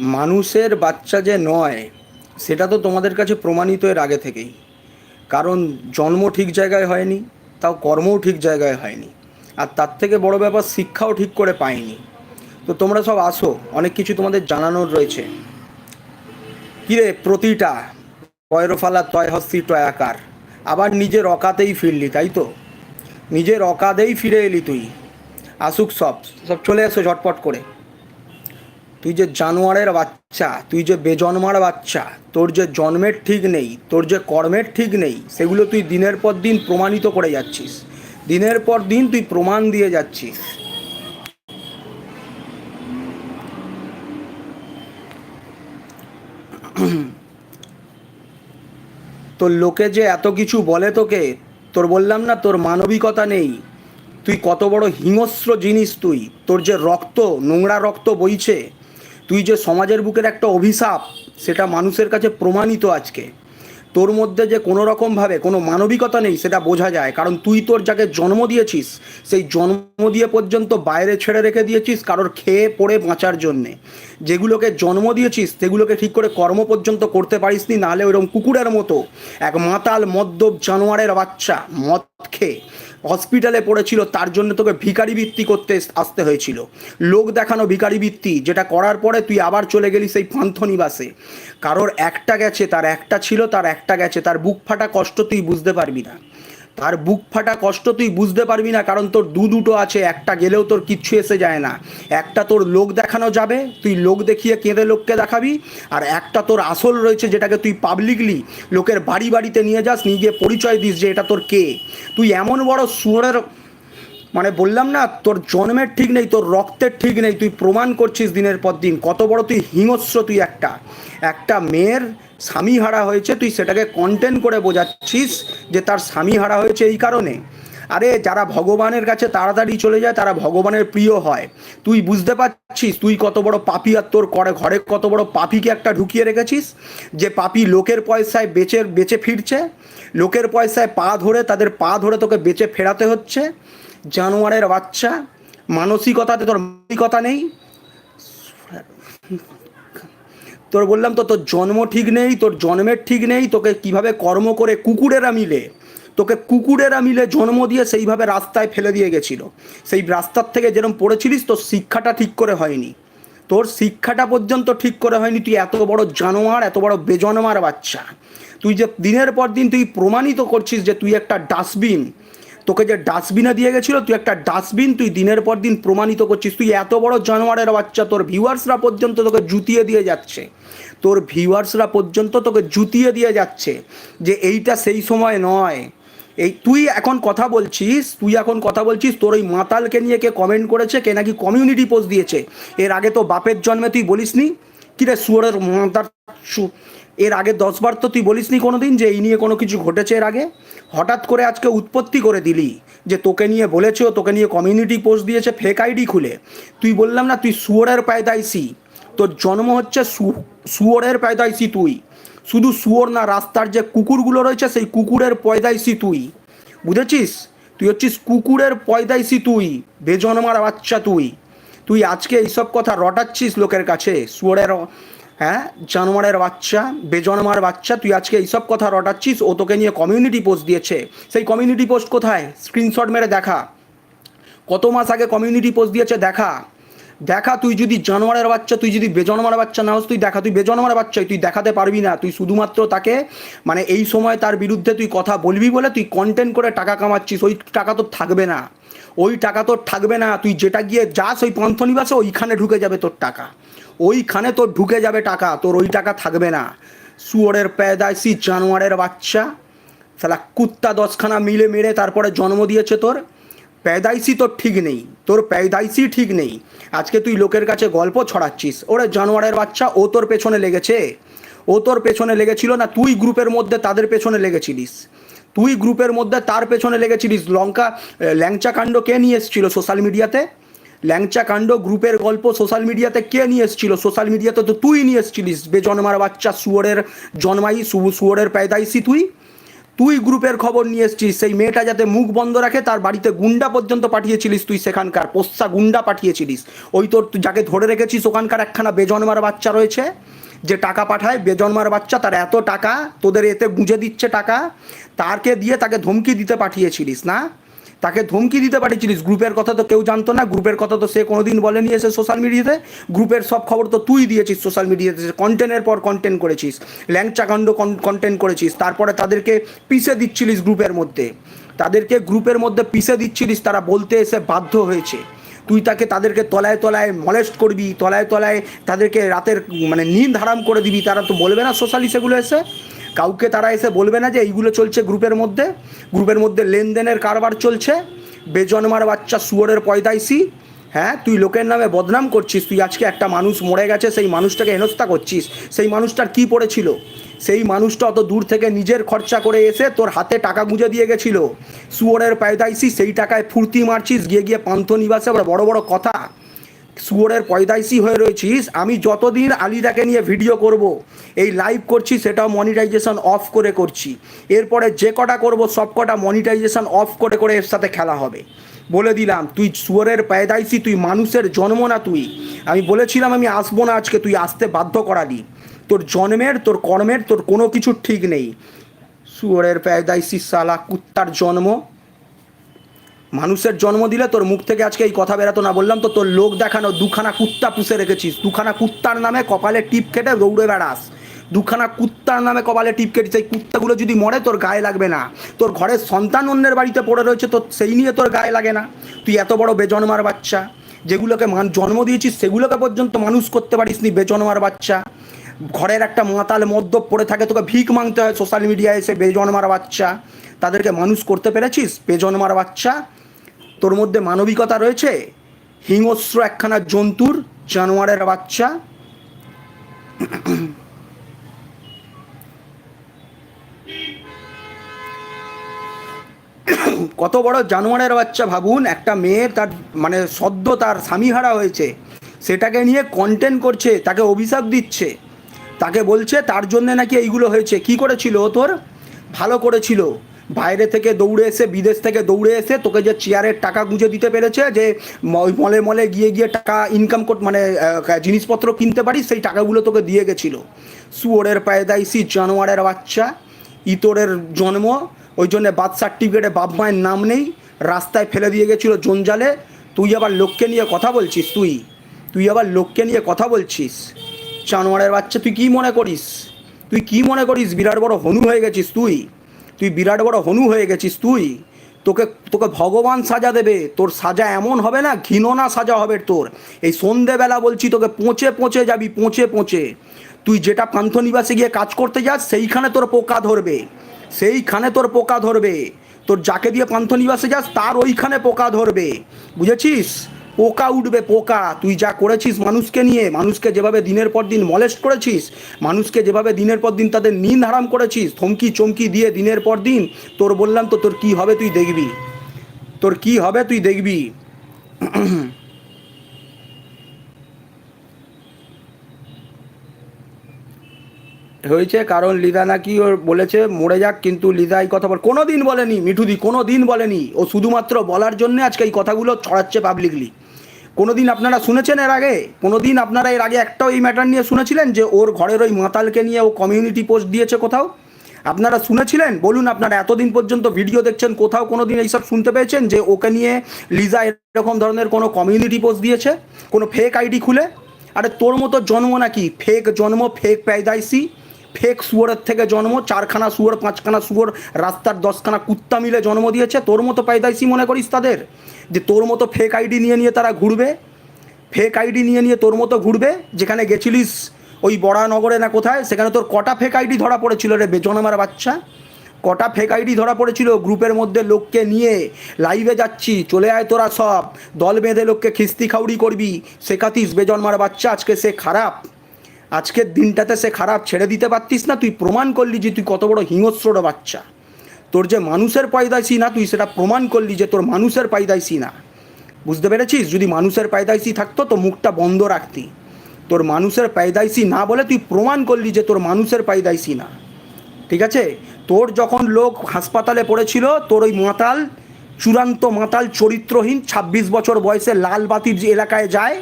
মানুষের বাচ্চা যে নয়, সেটা তো তোমাদের কাছে প্রমাণিত এর আগে থেকেই। কারণ জন্ম ঠিক জায়গায় হয়নি, তাও কর্মও ঠিক জায়গায় হয়নি। আর তার থেকে বড় ব্যাপার, শিক্ষাও ঠিক করে পায়নি। তো তোমরা সব আসো, অনেক কিছু তোমাদের জানানোর রয়েছে। কিরে প্রতিটা পয়রফালা তয় হস্তি টয় আকার। আবার নিজের অকাতেই ফিরলি, তাই তো? নিজের অকাতেই ফিরে এলি তুই। আসুক সব সব চলে এসো ঝটপট করে। তুই যে জানোয়ারের বাচ্চা, তুই যে বেজন্মার বাচ্চা, তোর যে জন্মের ঠিক নেই, তোর যে কর্মের ঠিক নেই, সেগুলো তুই দিনের পর দিন প্রমাণিত করে যাচ্ছিস। দিনের পর দিন তুই প্রমাণ দিয়ে যাচ্ছিস। তোর লোকে যে এত কিছু বলে তোকে, তোর বললাম না তোর মানবিকতা নেই। তুই কত বড় হিংস্র জিনিস তুই, তোর যে রক্ত, নোংরা রক্ত বইছে তুই যে সমাজের বুকের একটা অভিশাপ, সেটা মানুষের কাছে প্রমাণিত আজকে। তোর মধ্যে যে কোনো রকমভাবে কোনো মানবিকতা নেই, সেটা বোঝা যায়। কারণ তুই তোর যাকে জন্ম দিয়েছিস, সেই জন্ম দিয়ে পর্যন্ত বাইরে ছেড়ে রেখে দিয়েছিস কারোর খেয়ে পড়ে বাঁচার জন্যে। যেগুলোকে জন্ম দিয়েছিস, সেগুলোকে ঠিক করে কর্ম পর্যন্ত করতে পারিস নি নাহলে ওইরকম কুকুরের মতো এক মাতাল মদ্যপ জানোয়ারের বাচ্চা মদ খেয়ে হসপিটালে পড়েছিল, তার জন্য তোকে ভিকারি বৃত্তি করতে আসতে হয়েছিল। লোক দেখানো ভিকারি বৃত্তি, যেটা করার পরে তুই আবার চলে গেলি সেই পান্থনিবাসে কারোর একটা গেছে, তার একটা ছিল, তার একটা গেছে, তার বুক ফাটা কষ্ট তুই বুঝতে পারবি না। তার বুক ফাটা কষ্ট তুই বুঝতে পারবি না, কারণ তোর দু দুটো আছে, একটা গেলেও তোর কিচ্ছু এসে যায় না। একটা তোর লোক দেখানো যাবে, তুই লোক দেখিয়ে কেঁদে লোককে দেখাবি, আর একটা তোর আসল রয়েছে যেটাকে তুই পাবলিকলি লোকের বাড়ি বাড়িতে নিয়ে যাস, নিয়ে গিয়ে পরিচয় দিস যে এটা তোর কে। তুই এমন বড় সুরের মানে বললাম না, তোর জন্মের ঠিক নেই, তোর রক্তের ঠিক নেই, তুই প্রমাণ করছিস দিনের পর দিন। কত বড় তুই হিংস্র তুই একটা। একটা মেয়ের স্বামী হারা হয়েছে, তুই সেটাকে কন্টেন্ট করে বোঝাচ্ছিস যে তার স্বামী হারা হয়েছে এই কারণে। আরে, যারা ভগবানের কাছে তাড়াতাড়ি চলে যায়, তারা ভগবানের প্রিয় হয়। তুই বুঝতে পারছিস, তুই কত বড় পাপি আর তোর করে ঘরে কত বড় পাপিকে একটা ঢুকিয়ে রেখেছিস? যে পাপি লোকের পয়সায় বেচে বেচে ফিরছে, লোকের পয়সায় পা ধরে, তাদের পা ধরে তোকে বেচে ফেরাতে হচ্ছে। জানোয়ারের বাচ্চা, মানসিকতাতে তোর মানসিকতা নেই। তোর বললাম তো তোর জন্ম ঠিক নেই, তোর জন্মের ঠিক নেই, তোকে কীভাবে কর্ম করে কুকুরেরা মিলে, তোকে কুকুরেরা মিলে জন্ম দিয়ে সেইভাবে রাস্তায় ফেলে দিয়ে গেছিল। সেই রাস্তার থেকে যেরকম পড়েছিলিস, তোর শিক্ষাটা ঠিক করে হয়নি। তোর শিক্ষাটা পর্যন্ত ঠিক করে হয়নি, তুই এত বড় জানোয়ার, এত বড় বেজন্মার বাচ্চা। তুই যে দিনের পর দিন তুই প্রমাণিত করছিস যে তুই একটা ডাস্টবিন, তোকে যে ডাস্টবিনে দিয়ে গেছিল, তুই একটা ডাস্টবিন তুই দিনের পর দিন প্রমাণিত করছিস। তুই এত বড় জানোয়ারের বাচ্চা, তোর ভিউয়ার্সরা পর্যন্ত তোকে জুতিয়ে দিয়ে যাচ্ছে। তোর ভিউয়ার্সরা পর্যন্ত তোকে জুতিয়ে দিয়ে যাচ্ছে যে এইটা সেই সময় নয়। এই তুই এখন কথা বলছিস, তুই এখন কথা বলছিস, তোর ওই মাতালকে নিয়ে কে কমেন্ট করেছে, কে নাকি কমিউনিটি পোস্ট দিয়েছে। এর আগে তো বাপের জন্মে তুই বলিসনি? কিরে সুয়ারের মাতার এর আগে দশবার তো তুই বলিসনি কোনো দিন যে এই নিয়ে কোনো কিছু ঘটেছে এর আগে? হঠাৎ করে আজকে উৎপত্তি করে দিলি যে তোকে নিয়ে বলেছে তোকে নিয়ে কমিউনিটি পোস্ট দিয়েছে ফেক আইডি খুলে। তুই বললাম না তুই সুয়ারের পায়দাইসি। তোর জন্ম হচ্ছে শুয়োরের পায়দাইসি তুই। শুধু শুয়োর না, রাস্তার যে কুকুরগুলো রয়েছে, সেই কুকুরের পয়দাইসি তুই। বুঝেছিস? তুই হচ্ছিস কুকুরের পয়দাইসি তুই, বেজন্মার বাচ্চা তুই। তুই আজকে এইসব কথা রটাচ্ছিস লোকের কাছে, শুয়োরের হ্যাঁ জানোয়ারের বাচ্চা, বেজন্মার বাচ্চা, তুই আজকে এইসব কথা রটাচ্ছিস, ও তোকে নিয়ে কমিউনিটি পোস্ট দিয়েছে। সেই কমিউনিটি পোস্ট কোথায়? স্ক্রিনশট মেরে দেখা। কত মাস আগে কমিউনিটি পোস্ট দিয়েছে, দেখা। দেখা, তুই যদি জানোয়ারের বাচ্চা, তুই যদি বেজন্মার বাচ্চা না হোস, তুই দেখা, তুই বেজন্মার বাচ্চাই তুই দেখাতে পারবি না, তুই শুধুমাত্র তাকে মানে এই সময় তার বিরুদ্ধে তুই কথা বলবি বলে তুই কন্টেন্ট করে টাকা কামাচ্ছিস, ওই টাকা তোর থাকবে না। ওই টাকা তোর থাকবে না, তুই যেটা গিয়ে যাস, ওই পন্থনিবাসে ওইখানে ঢুকে যাবে তোর টাকা। ওইখানে তোর ঢুকে যাবে টাকা, তোর ওই টাকা থাকবে না। শুয়োরের প্যাদাইসি, জানোয়ারের বাচ্চা সালা কুত্তা দশখানা মিলে মেরে তারপরে জন্ম দিয়েছে তোর। প্যাদাইসি তোর ঠিক নেই, তোর প্যাদাইসি ঠিক নেই। আজকে তুই লোকের কাছে গল্প ছড়াচ্ছিস। ওরে জানোয়ারের বাচ্চা, ও তোর পেছনে লেগেছে? ও তোর পেছনে লেগেছিল না তুই গ্রুপের মধ্যে তাদের পেছনে লেগেছিলিস? তুই গ্রুপের মধ্যে তার পেছনে লেগেছিলিস? লঙ্কা ল্যাংচা কাণ্ড কে নিয়ে এসেছিল সোশ্যাল মিডিয়াতে? ল্যাংচা কাণ্ড, গ্রুপের গল্প সোশ্যাল মিডিয়াতে কে নিয়ে এসেছিল? সোশ্যাল মিডিয়াতে তো তুই নিয়ে এসেছিলিস। বেজন্মার বাচ্চা, শুয়োরের জন্মাই শুয়োরের প্যাদাইসি তুই? তুই গ্রুপের খবর নিয়ে এসছিস। সেই মেয়েটা যাতে মুখ বন্ধ রাখে, তার বাড়িতে গুন্ডা পর্যন্ত পাঠিয়েছিলিস তুই সেখানকার। পোস্তা গুন্ডা পাঠিয়েছিলিস। ওই তোর যাকে ধরে রেখেছিস, ওখানকার একখানা বেজন্মার বাচ্চা রয়েছে, যে টাকা পাঠায়, বেজন্মার বাচ্চা, তার এত টাকা, তোদের এতে গুঁজে দিচ্ছে টাকা, তারকে দিয়ে তাকে ধমকি দিতে পাঠিয়েছিলিস, না? তাকে ধমকি দিতে পাঠিয়েছিলিস। গ্রুপের কথা তো কেউ জানতো না। গ্রুপের কথা তো সে কোনোদিন বলেনি এসে সোশ্যাল মিডিয়াতে গ্রুপের সব খবর তো তুই দিয়েছিস সোশ্যাল মিডিয়াতে কন্টেন্টের পর কন্টেন্ট করেছিস। ল্যাংচাকাণ্ড কন্টেন্ট করেছিস। তারপরে তাদেরকে পিষে দিচ্ছিলিস গ্রুপের মধ্যে। তাদেরকে গ্রুপের মধ্যে পিষে দিচ্ছিলিস। তারা বলতে এসে বাধ্য হয়েছে। তুই তাকে তাদেরকে তলায় তলায় মলেস্ট করবি, তলায় তলায় তাদেরকে রাতের মানে নিন্দ হারাম করে দিবি। তারা তো বলবে না সোশ্যালি সেগুলো এসে। কাউকে তারা এসে বলবে না যে এইগুলো চলছে গ্রুপের মধ্যে। গ্রুপের মধ্যে লেনদেনের কারবার চলছে। বেজন্মার বাচ্চা শুয়োরের পয়দাইসি। হ্যাঁ তুই লোকের নামে বদনাম করছিস, তুই আজকে একটা মানুষ মরে গেছে, সেই মানুষটাকে হেনস্থা করছিস। সেই মানুষটার কি পড়েছিল? সেই মানুষটা অত দূর থেকে নিজের খরচা করে এসে তোর হাতে টাকা গুঁজে দিয়ে গেছিল। শুয়োরের পায়দাইসি, সেই টাকায় ফুর্তি মারছিস, গিয়ে গিয়ে পান্থ নিবাসে বড় বড় কথা। শুয়োরের পয়দাইসি হয়ে রয়েছিস, আমি যতদিন আলিদাকে নিয়ে ভিডিও করব, এই লাইভ করছি, সেটাও মনিটাইজেশন অফ করে করছি। এরপরে যে কটা করব, সব কটা মনিটাইজেশন অফ করে করে এর সাথে খেলা হবে। বলে দিলাম, তুই শুয়োরের পায়দাইসি তুই মানুষের জন্ম না তুই। আমি বলেছিলাম, আমি আসব না আজকে, তুই আসতে বাধ্য করালি। তোর জন্মের, তোর কর্মের, তোর কোনো কিছু ঠিক নেই। শুয়োরের পায়দাইসি সালা কুত্তার জন্ম। মানুষের জন্ম দিলে তোর মুখ থেকে আজকে এই কথা বেরাতো না। বললাম তো, তোর লোক দেখানো, দুখানা কুত্তা পুষে রেখেছিস। দুখানা কুত্তার নামে কপালে টিপ কেটে দৌড়ে বেড়াস। দুখানা কুত্তার নামে কপালে টিপ কেটে সেই কুত্তাগুলো যদি মরে, তোর গায়ে লাগবে না। তোর ঘরের সন্তান অন্যের বাড়িতে পড়ে রয়েছে, তোর সেই নিয়ে তোর গায়ে লাগে না। তুই এত বড় বেজন্মার বাচ্চা। যেগুলোকে মান জন্ম দিয়েছিস, সেগুলোকে পর্যন্ত মানুষ করতে পারিস নি বেজন্মার বাচ্চা। ঘরের একটা মাতাল মদ্যপ পড়ে থাকে, তোকে ভিক মাংতে হয়। সোশ্যাল মিডিয়ায় এসে বেজন্মার বাচ্চা। তাদেরকে মানুষ করতে পেরেছিস? বেজন্মার বাচ্চা। তোর মধ্যে মানবিকতা রয়েছে? হিংস্র একখানা জন্তুর জানোয়ারের বাচ্চা? কত বড় জানোয়ারের বাচ্চা ভাবুন, একটা মেয়ে তার মানে সদ্য তার স্বামী হারা হয়েছে। সেটাকে নিয়ে কন্টেন্ট করছে, তাকে অভিশাপ দিচ্ছে। তাকে বলছে, তার জন্য নাকি এইগুলো হয়েছে। কি করেছিল তোর? ভালো করেছিল। বাইরে থেকে দৌড়ে এসে, বিদেশ থেকে দৌড়ে এসে তোকে যে চেয়ারের টাকা গুঁজে দিতে পেরেছে, যে মলে মলে গিয়ে গিয়ে টাকা ইনকাম কর মানে জিনিসপত্র কিনতে পারিস, সেই টাকাগুলো তোকে দিয়ে গেছিল। শুয়োরের পায়দাইসি, জানোয়ারের বাচ্চা, ইতরের জন্ম, ওই জন্য বার্থ সার্টিফিকেটে বাপ মায়ের নাম নেই, রাস্তায় ফেলে দিয়ে গেছিল জঞ্জালে। তুই আবার লোককে নিয়ে কথা বলছিস তুই? তুই আবার লোককে নিয়ে কথা বলছিস? জানোয়ারের বাচ্চা, তুই কি মনে করিস? তুই কি মনে করিস? বিরাট বড় হনু হয়ে গেছিস তুই? তুই বিরাট বড় হনু হয়ে গেছিস তুই। তোকে তোকে ভগবান সাজা দেবে। তোর সাজা এমন হবে না ঘিননা সাজা হবে তোর। এই সন্ধেবেলা বলছি তোকে পৌঁছে পৌঁছে যাবি, পৌঁছে পৌঁছে। তুই যেটা পান্থনিবাসে গিয়ে কাজ করতে যাস, সেইখানে তোর পোকা ধরবে। সেইখানে তোর পোকা ধরবে। তোর যাকে দিয়ে পান্থনিবাসে যাস, তার ওইখানে পোকা ধরবে। বুঝেছিস? পোকা উঠবে, পোকা। তুই যা করেছিস মানুষকে নিয়ে, মানুষকে যেভাবে দিনের পর দিন মলেস্ট করেছিস, মানুষকে যেভাবে দিনের পর দিন তাদের নিন্দ হারাম করেছিস, থমকি চমকি দিয়ে দিনের পর দিন, তোর বললাম তো তোর কি হবে তুই দেখবি। তোর কি হবে তুই দেখবি। হয়েছে কারণ লিদা নাকি ওর বলেছে, মরে যাক কিন্তু লিদা এই কথা বল কোনো দিন বলেনি মিঠুদি কোনো দিন বলেনি। ও শুধুমাত্র বলার জন্য আজকে এই কথাগুলো ছড়াচ্ছে পাবলিকলি কোনো দিন আপনারা শুনেছেন এর আগে? কোনো দিন আপনারা এর আগে একটাও এই ম্যাটার নিয়ে শুনেছিলেন যে ওর ঘরের ওই মাতালকে নিয়ে ও কমিউনিটি পোস্ট দিয়েছে কোথাও? আপনারা শুনেছিলেন? বলুন, আপনারা এতদিন পর্যন্ত ভিডিও দেখছেন, কোথাও কোনো দিন এইসব শুনতে পেয়েছেন যে ওকে নিয়ে লিজা এরকম ধরনের কোনো কমিউনিটি পোস্ট দিয়েছে? কোনো ফেক আইডি খুলে? আরে তোর মতো জন্ম নাকি? ফেক জন্ম ফেক প্যাদাইসি ফেক শুয়োরের থেকে জন্ম, চারখানা শুয়োর, পাঁচখানা শুয়োর, রাস্তার দশখানা কুত্তা মিলে জন্ম দিয়েছে। তোর মতো পায়দাইসি মনে করিস তাদের? যে তোর মতো ফেক আইডি নিয়ে নিয়ে তারা ঘুরবে? ফেক আইডি নিয়ে নিয়ে তোর মতো ঘুরবে? যেখানে গেছিলিস ওই বড়ানগরে না কোথায়? সেখানে তোর কটা ফেক আইডি ধরা পড়েছিল রে বেজনমার বাচ্চা? কটা ফেক আইডি ধরা পড়েছিল গ্রুপের মধ্যে লোককে নিয়ে? লাইভে যাচ্ছি, চলে আয় তোরা সব। দল বেঁধে লোককে খিস্তি খাউড়ি করবি। শেখাতিস বেজন্মার বাচ্চা, আজকে সে খারাপ। আজকের দিনটাতে সে খারাপ ছেড়ে দিতে পারতিস না, তুই প্রমাণ করলি যে তুই কত বড় হিংস্র বাচ্চা। তোর যে মানুষের পায়দাইসি না তুই সেটা প্রমাণ করলি যে তোর মানুষের পায়দাইসি না বুঝতে পেরেছিস? যদি মানুষের পায়দাইসি থাকতো তো মুখটা বন্ধ রাখতি। তোর মানুষের পায়দাইসি না বলে তুই প্রমাণ করলি যে তোর মানুষের পায়দাইসি না ঠিক আছে? তোর যখন লোক হাসপাতালে পড়েছিল, তোর ওই মাতাল, চূড়ান্ত মাতাল চরিত্রহীন ২৬ বছর বয়সে লালবাতির যে এলাকায় যায়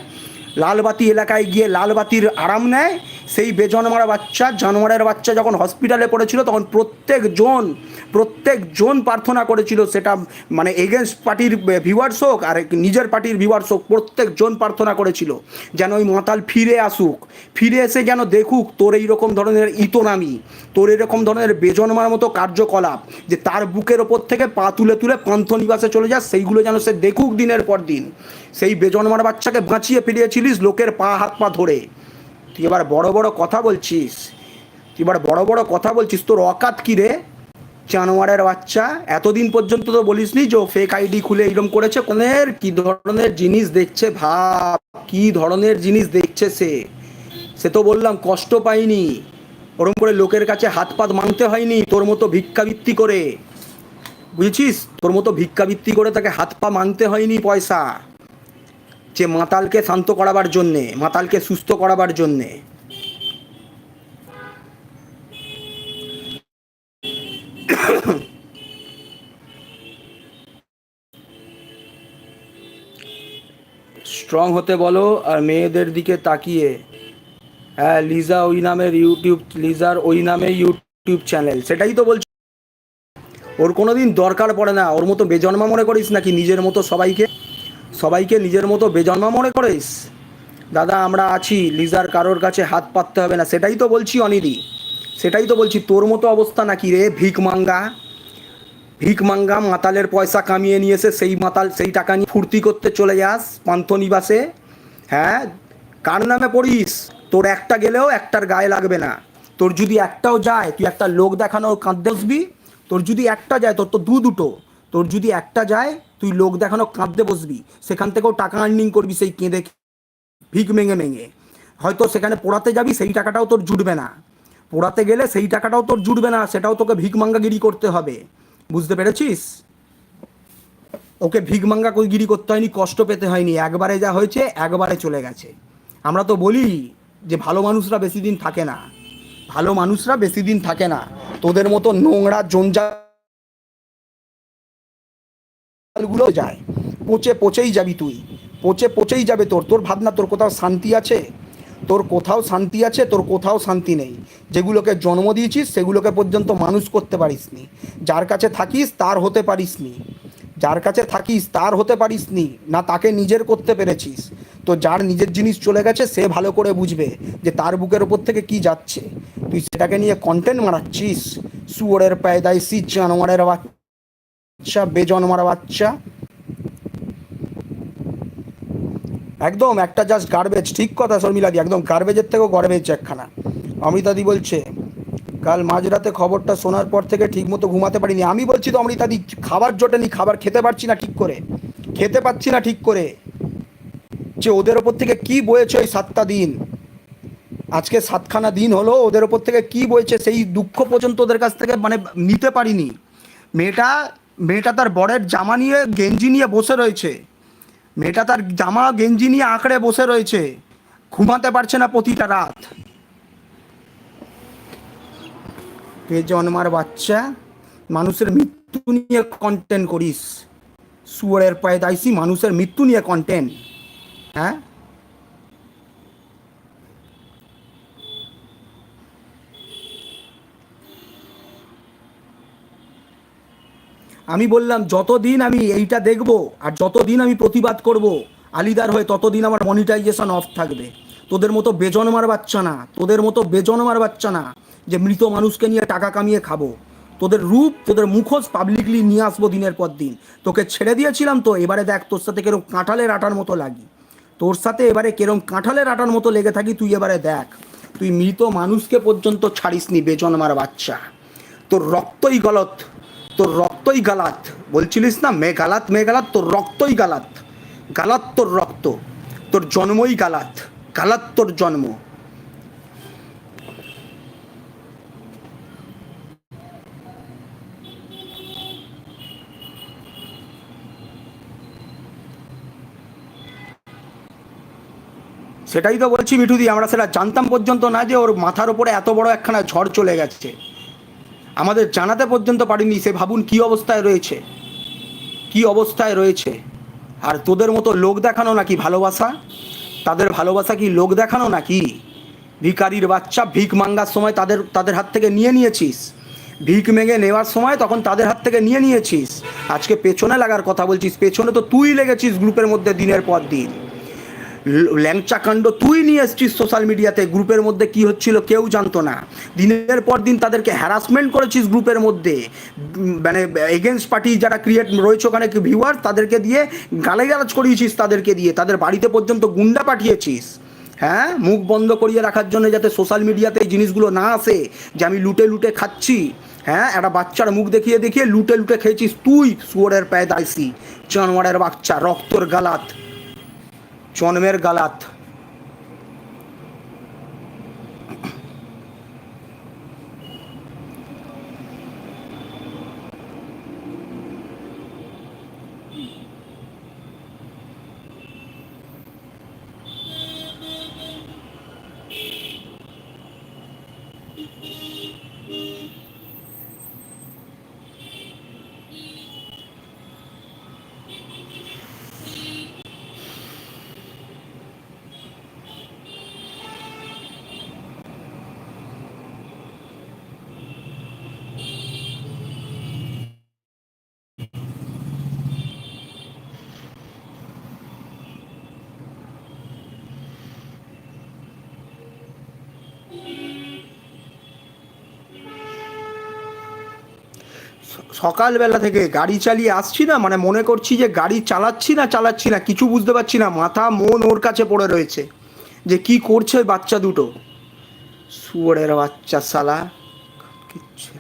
লালবাতি এলাকায় গিয়ে লালবাতির আরাম নেয় সেই বেজন্মার বাচ্চা, জানোয়ারের বাচ্চা যখন হসপিটালে পড়েছিল, তখন প্রত্যেকজন প্রত্যেকজন প্রার্থনা করেছিল সেটা মানে এগেনস্ট পার্টির ভিউয়ার্স হোক আর নিজের পার্টির ভিউয়ার্স হোক, প্রত্যেকজন প্রার্থনা করেছিল, যেন ওই মাতাল ফিরে আসুক, ফিরে এসে যেন দেখুক তোর এইরকম ধরনের ইতোনামি, তোর এরকম ধরনের বেজন্মার মতো কার্যকলাপ, যে তার বুকের ওপর থেকে পা তুলে তুলে পান্থ নিবাসে চলে যাস সেইগুলো যেন সে দেখুক দিনের পর দিন। সেই বেজন্মার বাচ্চাকে বাঁচিয়ে ফিরিয়েছিলিস, লোকের পা, হাত, পা ধরে। তুই এবার বড় বড় কথা বলছিস। তুই এবার বড় বড় কথা বলছিস। তোর অকাত কি রে? জানোয়ারের বাচ্চা। এতদিন পর্যন্ত তো বলিসনি যে ফেক আইডি খুলে এরকম করেছে? কোনের কি ধরনের জিনিস দেখছে ভাব? কি ধরনের জিনিস দেখছে সে? সে তো বললাম, কষ্ট পাইনি। ওরম করে লোকের কাছে হাত পাত মানতে হয়নি তোর মতো ভিক্ষাবৃত্তি করে। বুঝেছিস? তোর মতো ভিক্ষাবৃত্তি করে তাকে হাত পা মানতে হয়নি পয়সা। যে মাতালকে শান্ত করাবার জন্যে, মাতালকে সুস্থ করাবার জন্যে। স্ট্রং হতে বলো আর মেয়েদের দিকে তাকিয়ে। হ্যাঁ লিজা ওই নামের ইউটিউব, লিজার ওই নামে ইউটিউব চ্যানেল, সেটাই তো বলছি। ওর কোনো দিন দরকার পড়ে না, ওর মতো বেজন্মা মনে করিস নাকি নিজের মতো সবাইকে? সবাইকে নিজের মতো বেজন্মা মনে করিস? দাদা, আমরা আছি, লিজার কারোর কাছে হাত পাততে হবে না। সেটাই তো বলছি অনিদি সেটাই তো বলছি, তোর মতো অবস্থা নাকি রে, ভিক মাঙ্গা? ভিক মাঙ্গা মাতালের পয়সা কামিয়ে নিয়ে এসে সেই মাতাল, সেই টাকা নিয়ে ফুর্তি করতে চলে যাস পান্থনিবাসে হ্যাঁ? কার নামে পড়িস? তোর একটা গেলেও একটার গায়ে লাগবে না। তোর যদি একটাও যায়, তুই একটা লোক দেখানো কাঁদতে বসবি। তোর যদি একটা যায়, তোর তো দু দুটো। তোর যদি একটা যায় তুই লোক দেখানো কাঁদতে বসবি, সেখান থেকেও টাকা আর্নিং করবি সেই কেঁদে ভিক মেঙে মেঙে। হয়তো সেখানে পোড়াতে যাবি, সেই টাকাটাও তোর জুটবে না। পোড়াতে গেলে সেই টাকাটাও তোর জুটবে না, সেটাও তোকে ভিক মাঙ্গাগিরি করতে হবে। বুঝতে পেরেছিস? ওকে ভিক মাঙ্গা গিরি করতে হয়নি, কষ্ট পেতে হয়নি। একবারে যা হয়েছে, একবারে চলে গেছে। আমরা তো বলি যে ভালো মানুষরা বেশি দিন থাকে না। ভালো মানুষরা বেশি দিন থাকে না। তোদের মতো নোংরা জঞ্জালগুলো যায়। পচে পচেই যাবি তুই। পচে পচেই যাবে তোর। তোর ভাবনা, তোর কোথাও শান্তি আছে? তোর কোথাও শান্তি আছে, তোর কোথাও শান্তি নেই। যেগুলোকে জন্ম দিয়েছিস, সেগুলোকে পর্যন্ত মানুষ করতে পারিসনি। যার কাছে থাকিস, তার হতে পারিসনি। যার কাছে থাকিস, তার হতে পারিসনি। না তাকে নিজের করতে পেরেছিস। তো যার নিজের জিনিস চলে গেছে, সে ভালো করে বুঝবে যে তার বুকের ওপর থেকে কি যাচ্ছে। তুই সেটাকে নিয়ে কন্টেন্ট মারাচ্ছিস শুয়োরের পায়দায় সি জানোয়ারের বাচ্চা। বেজন্মার বাচ্চা। একদম, একটা জাস্ট গার্বেজ ঠিক কথা শর্মিলাদি একদম গার্বেজের থেকেও গার্বেজ একখানা। অমৃতাদি বলছে, কাল মাঝরাতে খবরটা শোনার পর থেকে ঠিকমতো ঘুমাতে পারিনি। আমি বলছি তো অমৃতাদি খাবার জোটে জোটেনি খাবার খেতে পারছি না ঠিক করে। খেতে পাচ্ছি না ঠিক করে। যে ওদের ওপর থেকে কি বয়েছে ওই সাতটা দিন? আজকে সাতখানা দিন হলো, ওদের ওপর থেকে কি বয়েছে সেই দুঃখ পর্যন্ত ওদের কাছ থেকে মানে নিতে পারিনি। মেয়েটা মেয়েটা তার বরের জামা নিয়ে গেঞ্জি নিয়ে বসে রয়েছে। মেয়েটা তার জামা, গেঞ্জি নিয়ে আঁকড়ে বসে রয়েছে। ঘুমাতে পারছে না প্রতিটা রাত। কে জন্মার বাচ্চা? মানুষের মৃত্যু নিয়ে কন্টেন্ট করিস। শুয়ারের পায়ে দাইসি মানুষের মৃত্যু নিয়ে কন্টেন্ট হ্যাঁ? আমি বললাম, যতদিন আমি এইটা দেখব আর যতদিন আমি প্রতিবাদ করব, আলিদার হয়ে ততদিন আমার মনিটাইজেশন অফ থাকবে। তোদের মতো বেজনমার বাচ্চা না, তোদের মতো বেজনমার বাচ্চা না যে মৃত মানুষকে নিয়ে টাকা কামিয়ে খাব। তোদের রূপ, তোদের মুখোশ পাবলিকলি নিয়ে আসব দিনের পর দিন। তোকে ছেড়ে দিয়েছিলাম তো, এবারে দেখ, তোর সাথে কেরম কাঁঠালের আটার মতো লাগি। তোর সাথে এবারে কেরম কাঁঠালের আটার মতো লেগে থাকি, তুই এবারে দেখ, তুই মৃত মানুষকে পর্যন্ত ছাড়িসনি বেজনমার বাচ্চা। তোর রক্তই গলত তোর রক্তই গালাত। বলছিলিস না? মে গালাত মে গালাত, তোর রক্তই গালাত। গালাত তোর রক্ত, তোর জন্মই গালাত। গালাত তোর জন্ম। সেটাই তো বলছি মিঠুদি, আমরা সেটা জানতাম পর্যন্ত না যে ওর মাথার উপরে এত বড় একখানা ঝড় চলে গেছে। আমাদের জানাতে পর্যন্ত পারিনি সে ভাবুন কি অবস্থায় রয়েছে। কি অবস্থায় রয়েছে। আর তোদের মতো লোক দেখানো নাকি ভালোবাসা? তাদের ভালোবাসা কি লোক দেখানো নাকি? ভিকারির বাচ্চা ভিক মাঙ্গার সময় তাদের তাদের হাত থেকে নিয়ে নিয়েছিস। ভিক মেগে নেওয়ার সময় তখন তাদের হাত থেকে নিয়ে নিয়েছিস। আজকে পেছনে লাগার কথা বলছিস, পেছনে তো তুই লেগেছিস গ্রুপের মধ্যে দিনের পর দিন। ল- ল্যাংচা কাণ্ড তুই নিয়ে এসছিস সোশ্যাল মিডিয়াতে গ্রুপের মধ্যে কি হচ্ছিল কেউ জানতো না। দিনের পর দিন তাদেরকে হ্যারাসমেন্ট করেছিস গ্রুপের মধ্যে। মানে এগেনস্ট পার্টি যারা ক্রিয়েট রয়েছে ওখানে ভিউয়ার তাদেরকে দিয়ে গালাগালাজ করিয়েছিস তাদেরকে দিয়ে, তাদের বাড়িতে পর্যন্ত গুন্ডা পাঠিয়েছিস। হ্যাঁ? মুখ বন্ধ করিয়ে রাখার জন্য যাতে সোশ্যাল মিডিয়াতে এই জিনিসগুলো না আসে, যে আমি লুটে লুটে খাচ্ছি। হ্যাঁ? একটা বাচ্চার মুখ দেখিয়ে দেখিয়ে লুটে লুটে খেয়েছিস তুই, শুয়োরের পায়ে দাইসি জানোয়ারের বাচ্চা, রক্তর গালাত। জন্মের গালাত। সকালবেলা থেকে গাড়ি চালিয়ে আসছি না মানে মনে করছি যে গাড়ি চালাচ্ছি না চালাচ্ছি না, কিছু বুঝতে পারছি না, মাথা মন ওর কাছে পড়ে রয়েছে। যে কি করছে ওই বাচ্চা দুটো? শুয়ারের বাচ্চা সালা কিচ্ছু।